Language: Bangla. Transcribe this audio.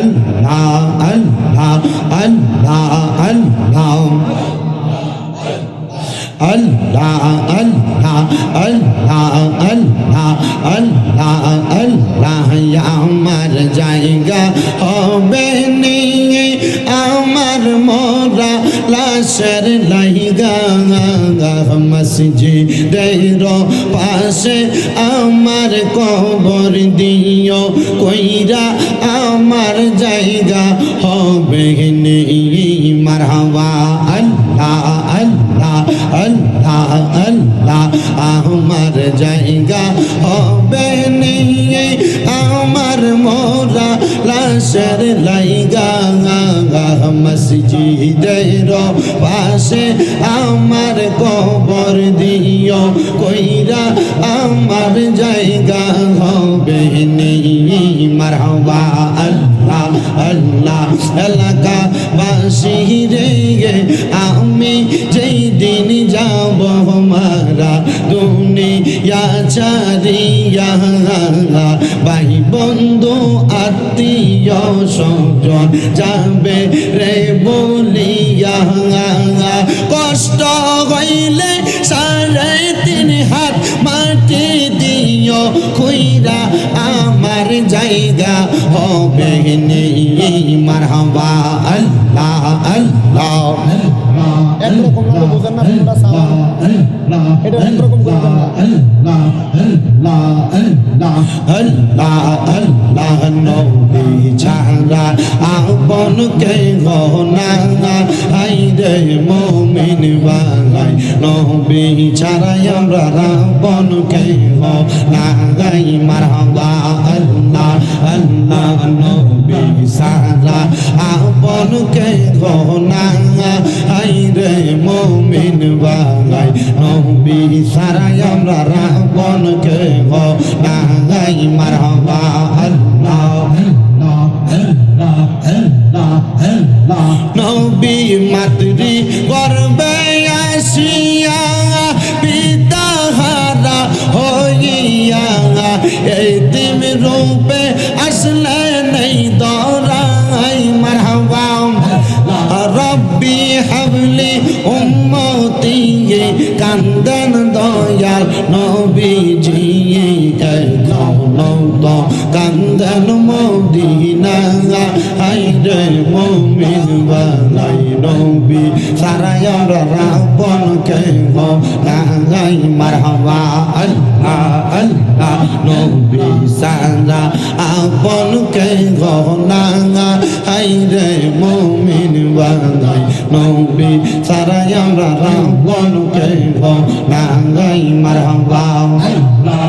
আল্লাহ আল্লাহ আল্লাহ আল্লাহ। আল্লাহ আল্লাহ আল্লাহ আল্লাহ আল্লাহ আল্লাহ। আমার জায়গা হবে নিয়ে আমার মোরা লাশের লাইগা। মসজিদের পাশে আমার কবর দিও, কইরা জায়গা হবে নিয়ে মারহাবা আল্লাহ আল্লাহ আল্লাহ আল্লাহ আমার জায়গা হবে নিয়ে আমার মোরা লাশের লাইগা মসজিদের পাশে আমার কবর দিও কইরা আমার জায়গা মারহাবা আল্লাহ আল্লাহ, এলাকা বাসি রে আমি যেই দিন যাব মারা দুনিয়া চারিয়া ভাই বন্ধু, আত্মীয় স্বজন যাবে রে বলিয়া। কষ্ট হইলে সাড়ে তিন হাত মাটি খুইরা আমার জায়গা হবে নেই মারহাবা, আল্লাহ আল্লাহ। একরকম হলে বোঝেন করবেন না। আল্লাহ আল্লাহ নবী ছাড়া আপন কে গহনা হাই রে মমিন বালাই, নবী ছাড়া আমরা রাবণ কে গহনা গাই মারহাবা আল্লাহ আল্লাহ নবী ছাড়া আপন কে গহনা হাই রে মমিন বালাই, নবী ছাড়া আমরা রাবণ কে গহনা গাই মারহাবা নবী মাতৃ, গর্বে আসিয়া পিতা হারা হইয়া এই দিম রূপে আসলে নেই দরাই মারহাবা। রব্বি হাবলি উম্মতি কান্দন দয়াল নবীজি কান্দন মদিনা রে মুমিন বানাই নবী। সারায়র রাবণ কে হো লাগাই মারহাবা, আল্লাহ আল্লাহ নবী। সারা আপন কে হো লাগা হাই রে মুমিন বানাই নবী। সারায়র রাবণ কে হো লাগাই মারহাবা, আল্লাহ।